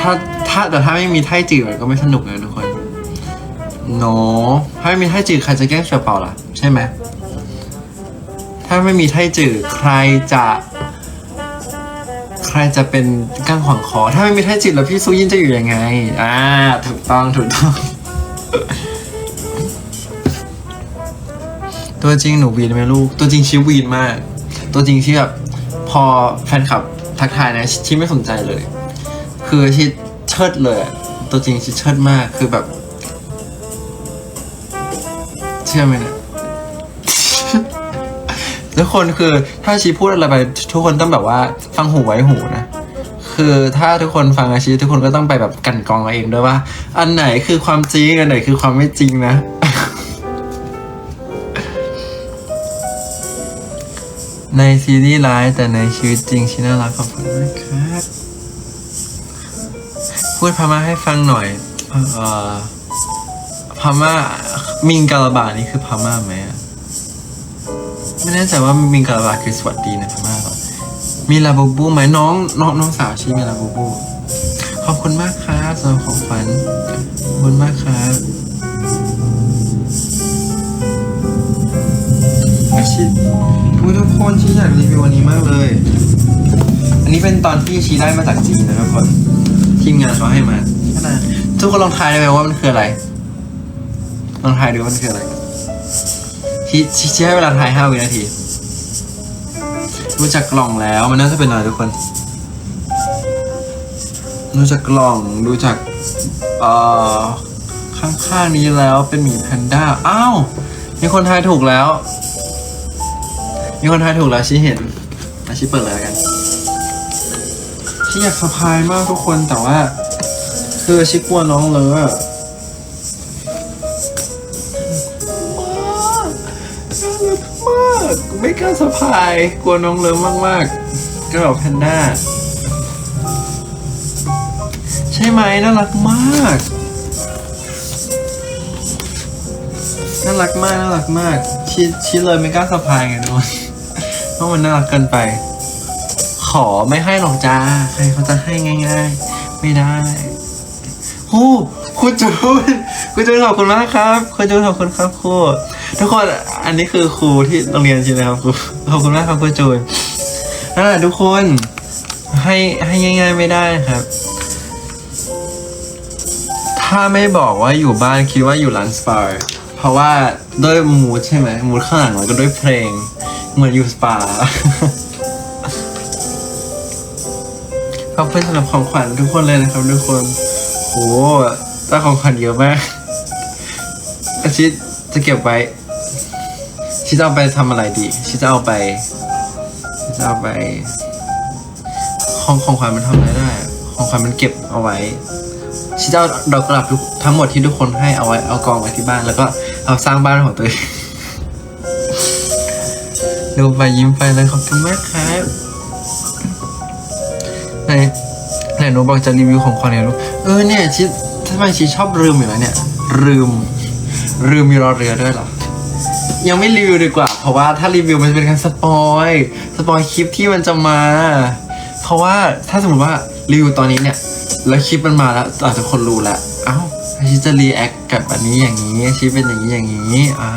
ถ้าถ้าแต่ถ้าไม่มีไทจืดมันก็ไม่สนุกนะทุกคนโนถ้าไม่มีไทจืดใครจะแกล้งเสือเปล่าล่ะ ใช่ไหม ถ้าไม่มีไทจืดใครจะ ใครจะเป็นก้างขวางคอ ถ้าไม่มีไทจืดแล้วพี่ซูยินจะอยู่ยังไง อ่า ถูกต้องถูกต้อง ตัวจริงหนูวีนไหมลูก ตัวจริงชิวีนมาก ตัวจริงที่แบบพอแฟนคลับทักทายนะชิไม่สนใจเลย คือชิเชิดเลยตัวจริงชิเชิดมากคือแบบ เชื่อไหมเนี่ยทุกคนคือถ้าชีพูดอะไรไปทุกคนต้องแบบว่าฟังหูไว้หูนะ คือถ้าทุกคนฟังอาชีทุกคนก็ต้องไปแบบกันกองเอาเองด้วยว่า อันไหนคือความจริงอันไหนคือความไม่จริงนะ ในซีรีส์ร้ายแต่ในชีวิตจริงชิน่ารักขอบคุณมากครับ พูดพม่าให้ฟังหน่อย เออพม่ามิงกาลาบานี่คือพม่าไหมอะไม่แน่ใจว่ามิงกาลาบาคือสวัสดีในพม่าหรอมีลาบูบูไหมน้องน้องน้องสาวชีมีลาบูบูขอบคุณมากครับสำหรับของขวัญขอบคุณมากครับชิอุ๊ยทุกคนชีอยากรีวิวอันนี้มากเลย อันนี้เป็นตอนที่ชีได้มาจากจีนนะทุกคน ทีมงานเขาให้มาขนาดทุกคนลองทายได้ไหมว่ามันคืออะไร ลองทายดูว่ามันคืออะไรชีชีชีให้เวลาทายห้าวินาที รู้จักกล่องแล้วมันน่าจะเป็นอะไรทุกคน รู้จักกล่องรู้จักเอ่อข้างๆนี้แล้วเป็นหมีแพนด้า อ้าว มีคนทายถูกแล้ว มีคนทายถูกแล้วชี้เห็นอาชีเปิดเลยแล้วกัน ชีอยากสะพายมากทุกคนแต่ว่า คือชิกลัวน้องเลยอะมากไม่กล้าสะพายกลัวน้องเลิฟมากๆกระเป๋าแพนด้าใช่ไหมน่ารักมากน่ารักมากน่ารักมากชิชิเลยไม่กล้าสะพายไงทุกคนเพราะมันน่ารักเกินไป ขอไม่ให้หรอกจ้า ใครเขาจะให้ง่าย ๆ ไม่ได้โอ้คุณจูนคุณจูนขอบคุณมากครับคุณจูนขอบคุณครับครูทุกคนอันนี้คือครูที่โรงเรียนใช่ไหมครับครูขอบคุณมากครับคุณจูนนั่นแหละทุกคนให้ให้ง่าย ๆไม่ได้ครับ ถ้าไม่บอกว่าอยู่บ้านคิดว่าอยู่ร้านสปาเพราะว่าด้วยมูดใช่ไหมมูดข้างหลังแล้วก็ด้วยเพลง เหมือนอยู่สปา ขอบคุณสำหรับของขวัญทุกคนเลยนะครับทุกคนโหได้ของขวัญเยอะมากอาชิจะเก็บไว้ชิจะเอาไปทำอะไรดีชิจะเอาไปชิจะเอาไป ของของขวัญมันทำอะไรได้ ของขวัญมันเก็บเอาไว้ชิจะเอาดอกกลาบทั้งหมดที่ทุกคนให้เอาไว้เอากองไว้ที่บ้าน แล้วก็เอาสร้างบ้านของตัวเองดูไปยิ้มไปเลยขอบคุณมากครับ ไหนไหนหนูบอกจะรีวิวของขวัญเนี่ยลูกเออเนี่ยชิทำไมชิชอบลืมอยู่แล้วเนี่ยลืมลืมมีรอเรือด้วยเหรอยังไม่รีวิวดีกว่า เพราะว่าถ้ารีวิวมันจะเป็นการสปอยสปอยคลิปที่มันจะมา เพราะว่าถ้าสมมติว่ารีวิวตอนนี้เนี่ย แล้วคลิปมันมาแล้วอาจจะคนรู้แล้วเอ้าอาชิจะรีแอคกับอันนี้อย่างนี้ชิเป็นอย่างนี้อย่างนี้อ่า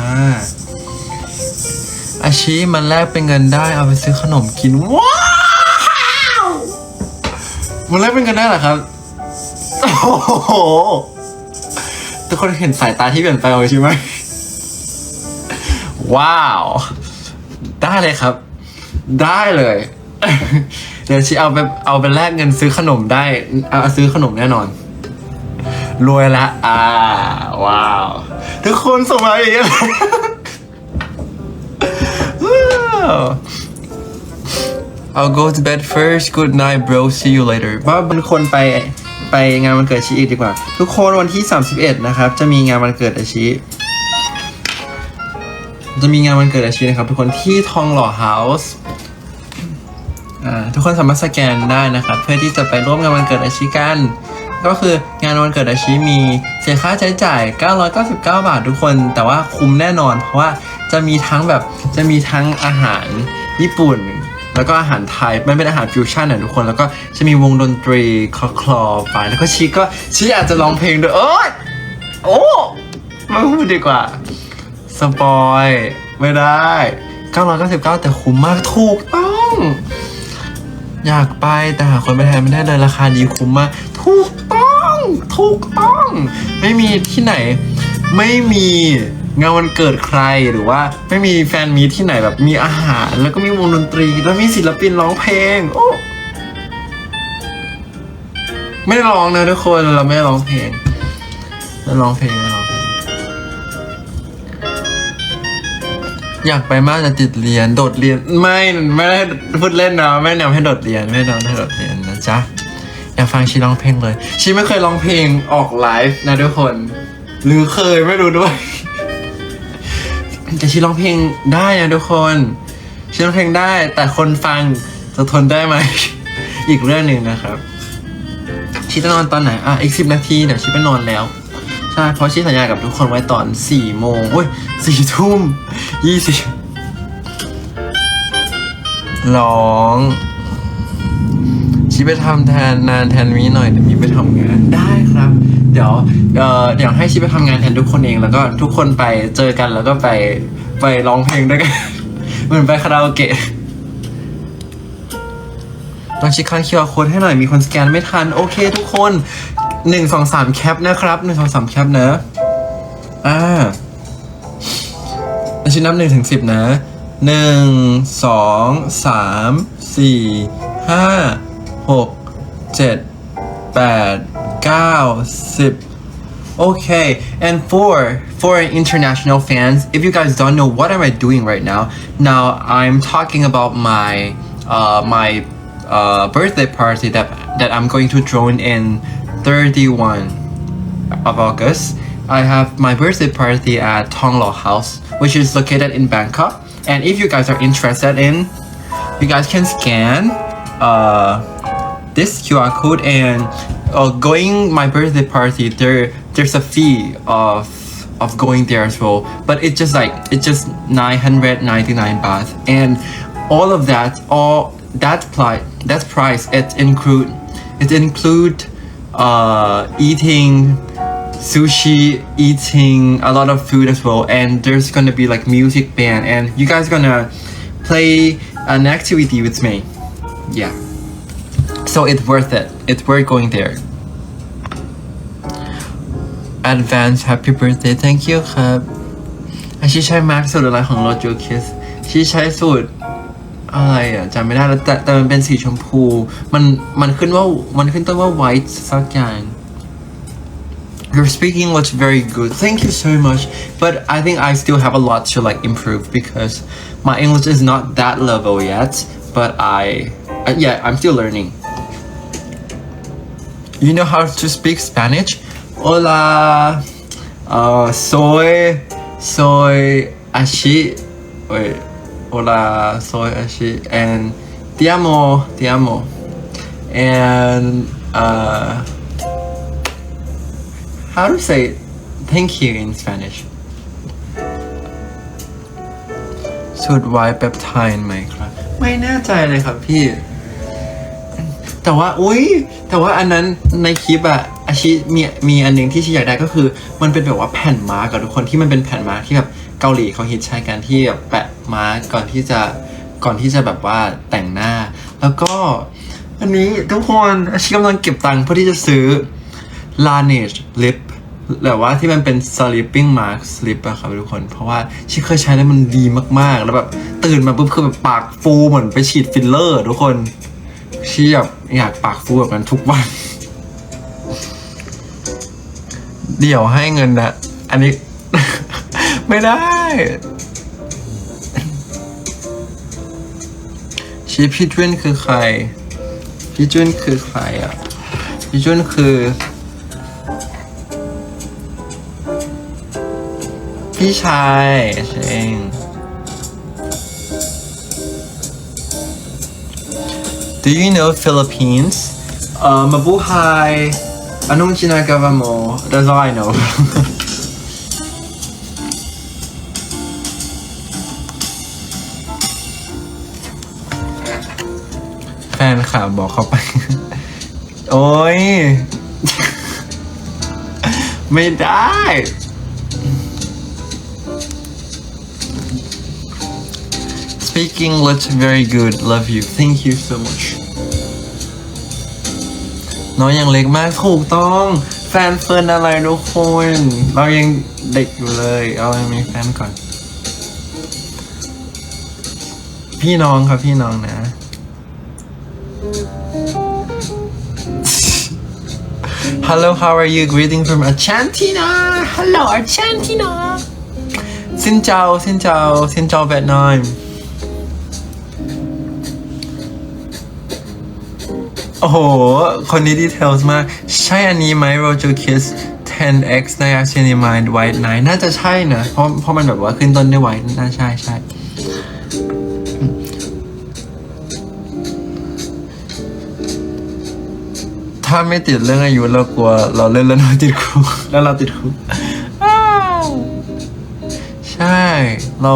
อาชีมันแลกเป็นเงินได้เอาไปซื้อขนมกินว้า มันแลกเป็นเงินได้เหรอครับ โอ้โห ทุกคนเห็นสายตาที่เปลี่ยนไปเลยใช่ไหม ว้าว ได้เลยครับ ได้เลย เดี๋ยวชีเอาไปเอาไปแลกเงินซื้อขนมได้ เอาซื้อขนมแน่นอน รวยละ อ่า ว้าว ทุกคนส่งมาอย่างเงี้ I'll go to bed first good night bro see you later ว่าเป็นคนไปไปงานวันเกิดชีอีกดีกว่า ทุกคนวันที่ 31 นะครับ จะมีงานวันเกิดอาชีจะมีงานวันเกิดอาชีนะครับ ทุกคนที่ทองหล่อเฮาส์ทุกคนสามารถสแกนได้นะครับ เพื่อที่จะไปร่วมงานวันเกิดอาชีกัน ก็คืองานวันเกิดอาชีมีเสียค่าใช้จ่าย 999 บาททุกคน แต่ว่าคุ้มแน่นอน เพราะว่าจะมีทั้งแบบจะมีทั้งอาหารญี่ปุ่น แล้วก็อาหารไทยมันเป็นอาหารฟิวชั่นอะทุกคน แล้วก็จะมีวงดนตรีคลอคลอไปแล้วก็ชีก็ชีอาจจะร้องเพลงด้วย เอ้ยโอ้ไม่พูดดีกว่า สปอยไม่ได้999 แต่คุ้มมากถูกต้อง อยากไปแต่หาคนไปแทนไม่ได้เลยราคาดีคุ้มมาก ถูกต้อง ถูกต้อง ไม่มีที่ไหน ไม่มี งานวันเกิดใครหรือว่าไม่มีแฟนมีที่ไหนแบบมีอาหาร แล้วก็มีวงดนตรี แล้วมีศิลปินร้องเพลง โอ้ไม่ได้ร้องนะทุกคนเราไม่ได้ร้องเพลงไม่ร้องเพลงไม่ร้องเพลงอยากไปมากแต่ติดเรียนโดดเรียนไม่ไม่ได้พูดเล่นนะไม่แนวให้โดดเรียนไม่แนวให้โดดเรียนนะจ๊ะอยากฟังชีร้องเพลงเลยชีไม่เคยร้องเพลงออกไลฟ์นะทุกคน หรือเคยไม่รู้ด้วย แต่ชีร้องเพลงได้นะทุกคนชีร้องเพลงได้ แต่คนฟังจะทนได้ไหม อีกเรื่องหนึ่งนะครับชีจะนอนตอนไหนอะอีกสิบนาทีเดี๋ยวชีไปนอนแล้วใช่เพราะชีสัญญากับทุกคนไว้ตอนสี่โมงโอ้ยสี่ทุ่มยี่สิบร้อง ชีไปทำแทนนานแทนมีหน่อยเดี๋ยวมีไปทำงานได้ครับ เดี๋ยวเอ่อเดี๋ยวให้ชีไปทำงานแทนทุกคนเองแล้วก็ทุกคนไปเจอกันแล้วก็ไปไปร้องเพลงด้วยกัน เหมือนไปคาราโอเกะต้องชิคคันคิวอาร์โค้ดให้หน่อยมีคนสแกนไม่ทัน โอเคทุกคนหนึ่งสองสามแคปนะครับหนึ่งสองสามแคปนะอ่าชิ้นนับหนึ่งถึงสิบนะหนึ่งสองสามสี่ห้า หกเจ็ดแปดเก้าสิบ Okay, and for for international fans, if you guys don't know what am I doing right now, now I'm talking about my uh, my uh, birthday party that that I'm going to join in 31 of August. I have my birthday party at Tonglo House, which is located in Bangkok. And if you guys are interested in, you guys can scan uh, this QR code and uh, going my birthday party there there's a fee of of going there as well. But it's just like it's just 999 baht. And all of that all that price that price it include it include uh eating sushi eating a lot of food as well. And there's gonna be like music band. And you guys gonna play an activity with me. Yeah so it's worth it. It's worth going there. Advance happy birthday thank you ครับอาชีใช้มาร์กสูตรอะไรของ Lord Your Kiss ชีใช้สูตรอะไรอ่ะจำไม่ได้แล้วแต่แต่มันเป็นสีชมพู มันมันขึ้นว่ามันขึ้นต้นว่า white สักอย่าง Your speaking English very good. Thank you so much. But I think I still have a lot to like improve because my English is not that level yet. But I, uh, yeah, I'm still learning. You know how to speak Spanish? Hola. Uh, soy, soy Ashi. Wait. Hola, soy Ashi. And te amo, te amo. And, uh, how to say thank you in Spanish? สูตรไวน์เปปไทด์ไหมครับ ไม่แน่ใจเลยครับพี่ แต่ว่าอุ้ย แต่ว่าอันนั้นในคลิปอะอาชิมีมีอันหนึ่งที่ชีอยากได้ก็คือ มันเป็นแบบว่าแผ่นมาร์กกับทุกคนที่มันเป็นแผ่นมาร์กที่แบบเกาหลีเขาฮิตใช้กันที่แบบแปะมาร์กก่อนที่จะก่อนที่จะแบบว่าแต่งหน้า แล้วก็ อันนี้ทุกคนอาชิกำลังเก็บตังค์เพื่อที่จะซื้อ Laneige lip แบบว่าที่มันเป็น sleeping mask slip อะครับทุกคน เพราะว่าชิเคยใช้แล้วมันดีมากๆ แล้วแบบตื่นมาปุ๊บคือแบบปากฟูเหมือนไปฉีดฟิลเลอร์ ทุกคน ชีแบบอยากปากฟูแบบนั้นทุกวัน เดี๋ยวให้เงินนะ อันนี้ ไม่ได้ ชีพี่จุนคือใคร พี่จุนคือใครอะ พี่จุนคือ พี่ชายเอง Do you know Philippines? Uh, mabuhay. Anong ginagawa mo? That's all I know. ค่ะ บอกเขาไป โอ้ย ไม่ได้ Speaking English very good love you thank you so much น้องยังเล็กมากถูกต้อง แฟนเฟิร์นอะไรทุกคน เรายังเด็กอยู่เลย เอายังมีแฟนก่อน พี่น้องครับพี่น้องนะ Hello how are you greeting from Argentina Hello Argentina Xin chào xin chào xin chào Việt Nam โอ้โห คนนี้ดีเทลมาก ใช่อันนี้ไหม Roger Kiss 10x ใน a c i n e m i n d White Night น่าจะใช่นะ เพราะเพราะมันแบบว่าขึ้นต้นด้วย White น่าใช่ใช่ถ้าไม่ติดเรื่องอายุเรากลัว เราเล่นแล้วเราติดคุกแล้วเราติดคุกอ้าวใช่ เรา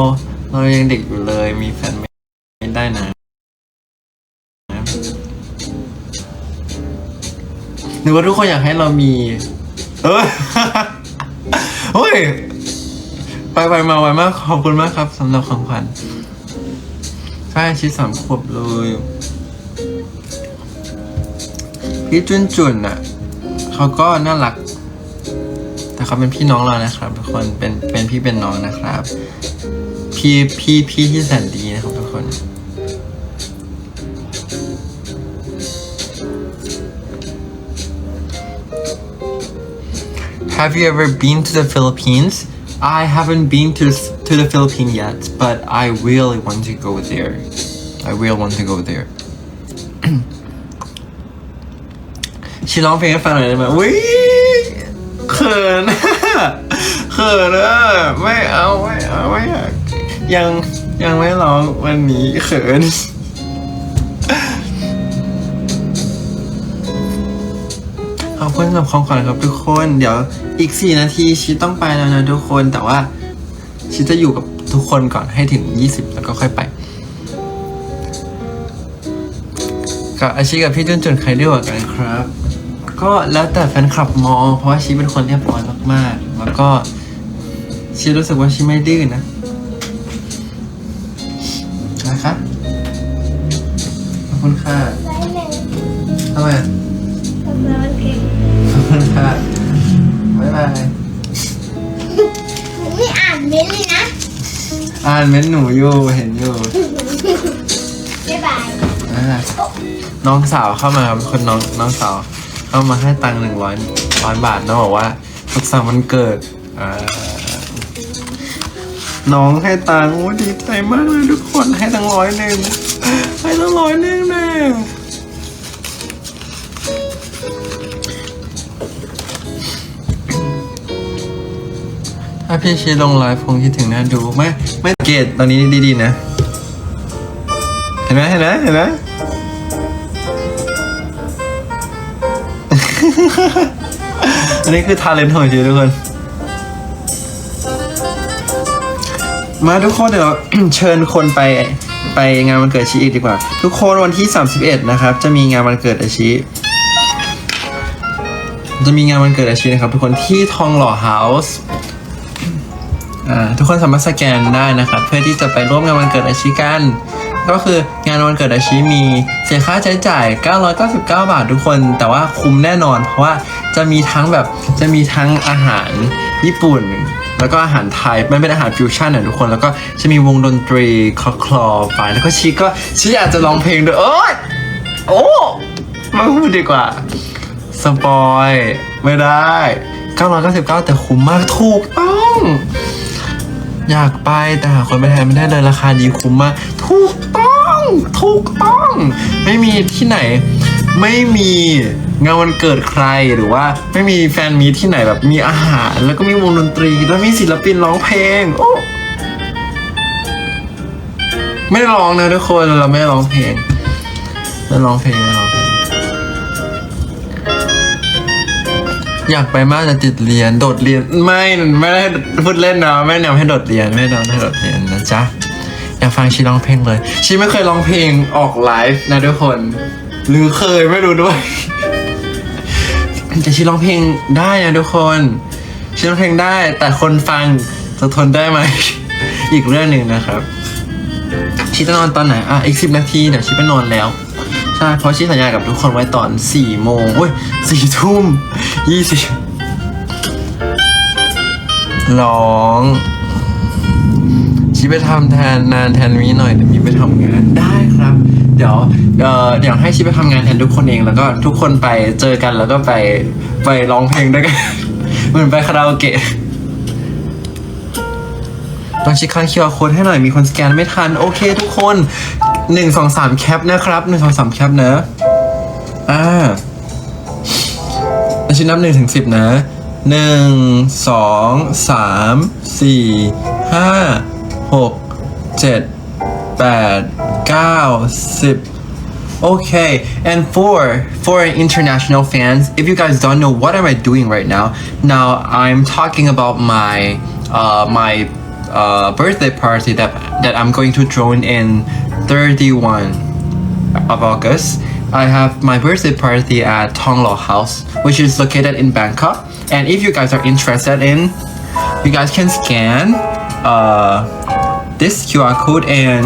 เรายังเด็กอยู่เลยมีแฟน รือว่าทุกคนอยากให้เรามี เออเฮ้ย ไปไปมาไวมาก ขอบคุณมากครับสำหรับของขวัญใช่ชิดสามขวบเลยพี่จุนจุนอะเขาก็น่ารัก แต่เขาเป็นพี่น้องเรานะครับ ทุกคนเป็นเป็นพี่เป็นน้องนะครับ พี่พี่พี่ที่แสนดีนะครับทุกคน Have you ever been to the Philippines? I haven't been to to the Philippines yet, but I really want to go there. I really want to go there. ชิร้องเพลงให้ฟังหน่อยได้ไหมวิเขิน เขินอะไม่เอาไม่เอาไม่อยากยังยังไม่ร้องวันนี้เขิน ขอบคุณสำหรับของขวัญครับทุกคน เดี๋ยวอีก 4 นาทีชิต้องไปแล้วนะทุกคนแต่ว่าชิจะอยู่กับทุกคนก่อนให้ถึง 20 แล้วก็ค่อยไปกับอาชีกับพี่จุนจุนใครดีกว่ากันครับ ก็แล้วแต่แฟนคลับมอง เพราะว่าชีเป็นคนเรียบร้อยมากๆ แล้วก็ชีรู้สึกว่าชีไม่ดื้อนะนะคะขอบคุณค่ะได้หนึ่งทำไมอะ กำลังเก่ง ค่ะบายบายหนูไม่อ่านเม้นเลยนะ อ่านเม้นหนูอยู่เห็นอยู่บ๊ายบายอ่าน้องสาวเข้ามาครับคนน้องน้องสาว เข้ามาให้ตังค์หนึ่งร้อยร้อยบาทน้องบอกว่าสุขสันต์วันเกิดอ่าน้องให้ตังค์โอ้ดีใจมากเลยทุกคนให้ตังค์ร้อยหนึ่งให้ตังค์ร้อยหนึ่งแน่ ถ้าพี่ชีลงไลฟ์คงคิดถึงน่าดูไม่ไม่เกตตอนนี้ดีๆนะ เห็นไหมเห็นไหมเห็นไหมอันนี้คือทาเลนต์ของชีทุกคน มาทุกคนเดี๋ยวเชิญคนไปไปงานวันเกิดชีอีกดีกว่า ทุกคนวันที่ 31 นะครับ จะมีงานวันเกิดอาชีจะมีงานวันเกิดอาชีนะครับ ทุกคนที่ทองหล่อเฮาส์ ทุกคนสามารถสแกนได้นะครับเพื่อที่จะไปร่วมงานวันเกิดอาชีกัน ก็คืองานวันเกิดอาชีมีเสียค่าใช้จ่าย 999 บาททุกคน แต่ว่าคุ้มแน่นอน เพราะว่าจะมีทั้งแบบจะมีทั้งอาหารญี่ปุ่น แล้วก็อาหารไทยมันเป็นอาหารฟิวชั่นอะทุกคนแล้วก็จะมีวงดนตรีคลอคลอไปแล้วก็ชีก็ชีอยากจะร้องเพลงด้วยเอ้ยโอ้ไม่พูดดีกว่าสปอยไม่ได้ 999 แต่คุ้มมากถูกต้อง อยากไปแต่หาคนไปแทนไม่ได้เลยราคาดีคุ้มมากถูกต้องถูกต้อง ไม่มีที่ไหน ไม่มีงานวันเกิดใครหรือว่าไม่มีแฟนมีที่ไหนแบบมีอาหาร แล้วก็มีวงดนตรี แล้วมีศิลปินร้องเพลงโอ้ไม่ได้ร้องนะทุกคนเราไม่ได้ร้องเพลงไม่ร้องเพลงไม่ร้องเพลง อยากไปมากแต่ติดเรียนโดดเรียนไม่ไม่ได้พูดเล่นนะไม่แนวให้โดดเรียนไม่แนวให้โดดเรียนนะจ๊ะอยากฟังชีร้องเพลงเลย ชีไม่เคยร้องเพลงออกไลฟ์นะทุกคน หรือเคยไม่รู้ด้วยแต่ชีร้องเพลงได้นะทุกคนชีร้องเพลงได้ แต่คนฟังจะทนได้ไหมอีกเรื่องหนึ่งนะครับชีจะนอนตอนไหนอะอีกสิบนาทีเดี๋ยวชีไปนอนแล้ว ใช่เพราะชี้สัญญากับทุกคนไว้ตอนสี่โมงโอ้ยสี่ทุ่มยี่สิบร้องชีไปทำแทนนานแทนมีหน่อยเดี๋ยวมีไปทำงานได้ครับ เดี๋ยวเอ่อเดี๋ยวให้ชีไปทำงานแทนทุกคนเองแล้วก็ทุกคนไปเจอกันแล้วก็ไปไปร้องเพลงด้วยกัน เหมือนไปคาราโอเกะลองชิคคันคิวอาร์โค้ดให้หน่อยมีคนสแกนไม่ทัน โอเคทุกคน หนึ่งสองสามแคปนะครับหนึ่งสองสามแคปนะอ่าแล้วชิ้นนับหนึ่งถึงสิบนะหนึ่งสองสามสี่ห้าหกเจ็ดแปดเก้าสิบ Okay, and for for international fans, if you guys don't know what am I doing right now, now I'm talking about my uh, my uh, birthday party that that I'm going to join in 31 of August. I have my birthday party at Tong Tonglo House, which is located in Bangkok. And if you guys are interested in, you guys can scan uh, this QR code and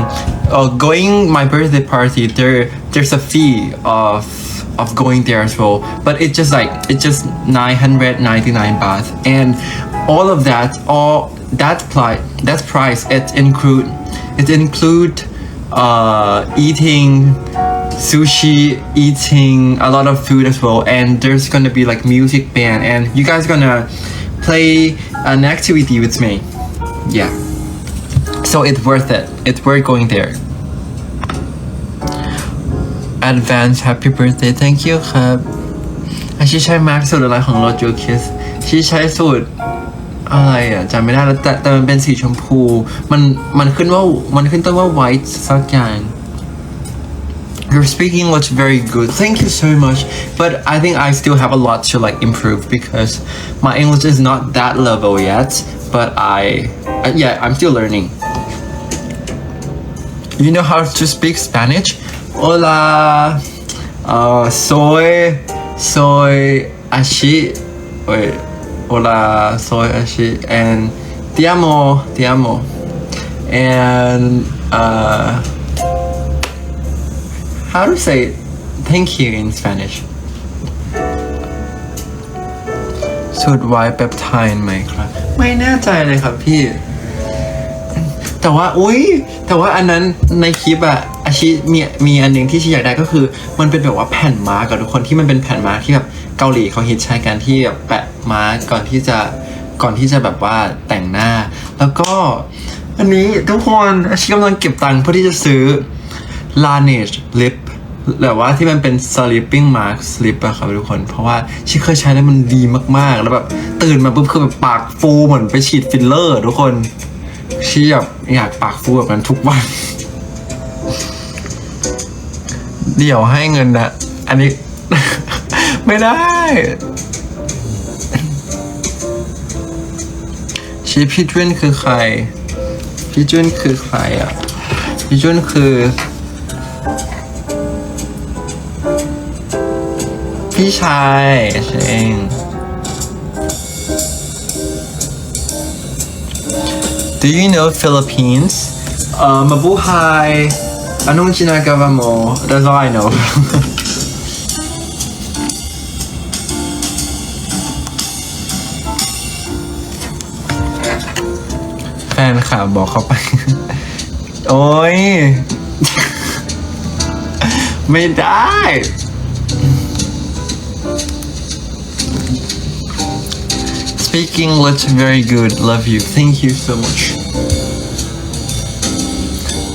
uh, going my birthday party there there's a fee of of going there as well but it's just like it's just 999 baht and all of that all that price that price it include it include uh eating sushi eating a lot of food as well and there's gonna be like music band and you guys gonna play an activity with me yeah so it's worth it. It's worth going there. Advance happy birthday thank you ครับอาชีใช้มาร์กสูตรอะไรของ Lord Your Kiss ชีใช้สูตร อะไรอ่ะจำไม่ได้แล้วแต่แต่มันเป็นสีชมพู มันมันขึ้นว่ามันขึ้นต้นว่า white สักอย่าง Your speaking English very good. Thank you so much. But I think I still have a lot to like improve because my English is not that level yet. But I, uh, yeah, I'm still learning. You know how to speak Spanish? Hola, uh, soy, soy Ashi. Wait, Hola, soy Ashi, and te amo, te amo, and uh, how to say thank you in Spanish? สูตรไวน์เปปไทด์ไหมครับ ไม่แน่ใจเลยครับพี่ แต่ว่าอุ้ยแต่ว่าอันนั้นในคลิปอะอาชีมีมีอันหนึงที่ชีอยากได้ก็คือ มันเป็นแบบว่าแผ่นมาร์กกับทุกคนที่มันเป็นแผ่นมาร์กที่แบบเกาหลีเขาฮิตใช้กันที่แบบแปะ มาร์กก่อนที่จะก่อนที่จะแบบว่าแต่งหน้า แล้วก็อันนี้ทุกคนอาชีกำลังเก็บตังค์เพื่อที่จะซื้อ Laneige lip แบบว่าที่มันเป็น sleeping mask slip อะครับทุกคน เพราะว่าชิเคยใช้แล้วมันดีมากๆ แล้วแบบตื่นมาปุ๊บคือแบบปากฟูเหมือนไปฉีดฟิลเลอร์ ทุกคนชีแบบอยากปากฟูแบบนั้นทุกวัน เดี๋ยวให้เงินนะ อันนี้ ไม่ได้ ชีพี่จุ้นคือใคร พี่จุ้นคือใครอะ พี่จุ้นคือ พี่ชายเอง Do you know Philippines? Uh, mabuhay. Anong ginagawa mo? That's all I know. บอกเขาไป โอ้ย ไม่ได้ Speak English very good love you thank you so much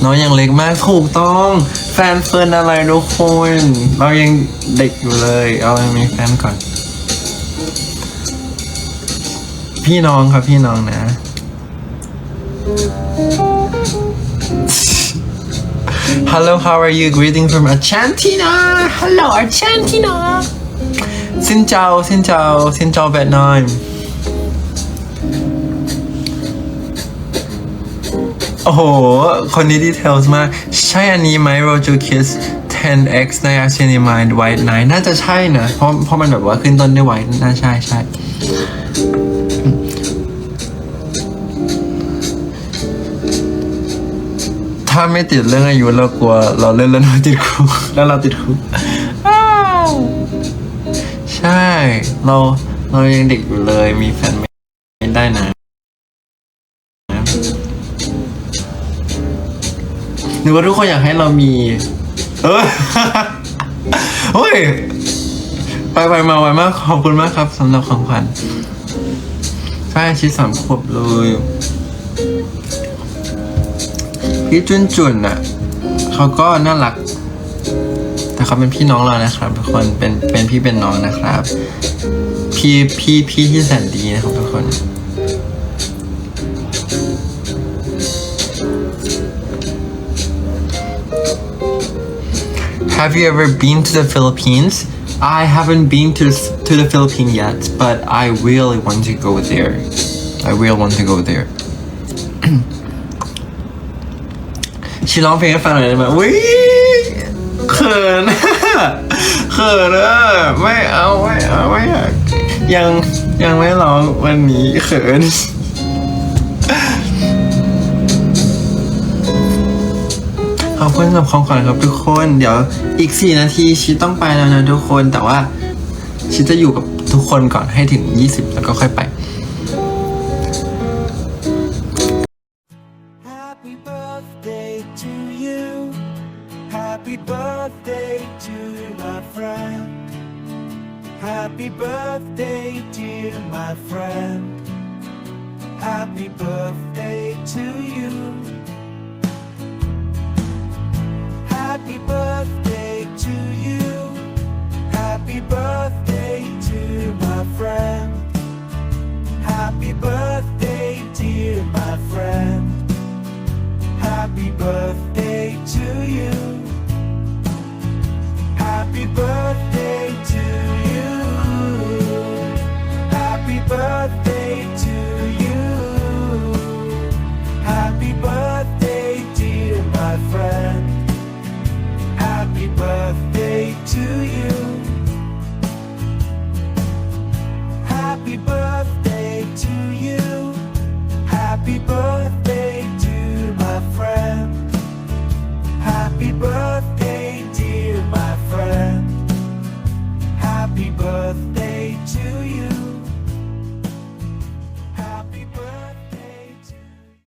น้องยังเล็กมากถูกต้อง แฟนเฟิร์นอะไรทุกคน เรายังเด็กอยู่เลย เอายังมีแฟนก่อน พี่น้องครับพี่น้องนะ Hello how are you greeting from Argentina Hello Argentina Xin chào xin chào xin chào Việt Nam โอ้โหคนนี้ดีเทลมากใช่อันนี้ไหม Roger Kiss 10x niacinamide white night น่าจะใช่นะ เพราะเพราะมันแบบว่าขึ้นต้นด้วย white น่าใช่ใช่ ถ้าไม่ติดเรื่องอายุเรากลัว เราเล่นแล้วเราติดคุกแล้วเราติดคุกอ้าวใช่ เราเรายังเด็กอยู่เลยมีแฟนไม่ได้นะหรือว่าทุกคนอยากให้เรามี เออโอ้ยไปไปมาไวมากขอบคุณมากครับสำหรับของขวัญใช่ชิดสามขวบเลย พี่จุนจุนอะเขาก็น่ารัก แต่เขาเป็นพี่น้องเรานะครับทุกคนเป็นเป็นพี่เป็นน้องนะครับ พี่พี่พี่ที่แสนดีนะครับทุกคน Have you ever been to the Philippines? I haven't been to to the Philippines yet, but I really want to go there. I really want to go there. ชีร้องเพลงให้ฟังหน่อยได้ไหมวิเขินเขินอะไม่เอาไม่เอาไม่อยากยังยังไม่ร้องวันนี้เขินขอบคุณสำหรับของขวัญครับทุกคน เดี๋ยวอีก 4 นาทีชิต้องไปแล้วนะทุกคนแต่ว่าชิจะอยู่กับทุกคนก่อนให้ถึง 20 แล้วก็ค่อยไป